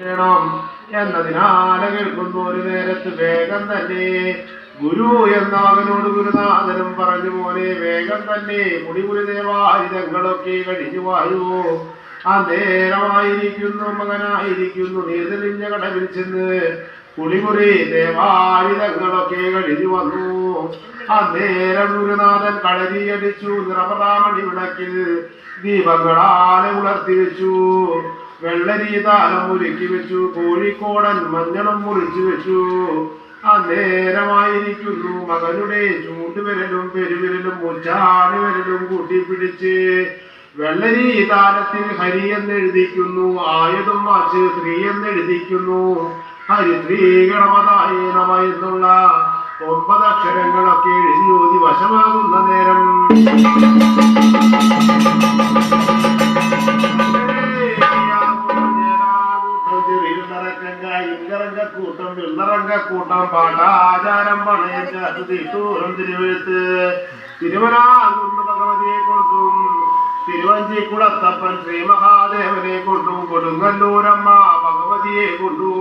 വേണം എന്നതിനാൽ കേൾക്കുന്നു ഒരു നേരത്ത് വേഗം തന്നെ. ഗുരു എന്ന അവനോട് ഗുരുനാഥനും പറഞ്ഞു പോലെ വേഗം തന്നെ. മുടിപുരി ദേവായുധങ്ങളൊക്കെ കഴിഞ്ഞു വായു. അന്നേരമായിരിക്കുന്നു നേരമായിരിക്കുന്നു മകനായിരിക്കുന്നു. നീതിലിഞ്ഞ കടവിൽ ചെന്ന് കുളിമുറി ദേവായുധങ്ങളൊക്കെ കഴിഞ്ഞു വന്നു. അന്നേരം നേരം ഗുരുനാഥൻ കളരിയടിച്ചു നിറപതാമണി വിളക്കിൽ ദീപങ്ങളാലെ ഉണർത്തി വെച്ചു വെള്ളരി താലം ഒരുക്കി വെച്ചു കോഴിക്കോടൻ മഞ്ഞളം മുറിച്ചു വെച്ചു. അന്നേരമായിരിക്കുന്നു നേരമായിരിക്കുന്നു മകനുടെ ചൂണ്ടുവിരലും പെരുവിരലും മുച്ചാടി വിരലും കൂട്ടിപ്പിടിച്ച് വെള്ളരി താരത്തിൽ ഹരി എന്നെഴുതിക്കുന്നു ആയുധം വാച്ച് ശ്രീ എന്ന് എഴുതിക്കുന്നു ഹരിശ്രീ ഗണപതായ നമ എന്നുള്ള ഒമ്പത് എഴുതി ഓതി വശമാകുന്ന നേരം. കൂട്ടം വിള്ളറങ്കക്കൂട്ടം പാട്ടാചാരം പണയം ചേർത്ത് തീട്ടൂരം തിരുവെഴുത്ത്. ഭഗവതിയെ കൊണ്ടും തിരുവഞ്ചിക്കുളത്തപ്പൻ ശ്രീ മഹാദേവനെ കൊണ്ടും കൊടുങ്ങല്ലൂരമ്മ ഭഗവതിയെ കൊണ്ടും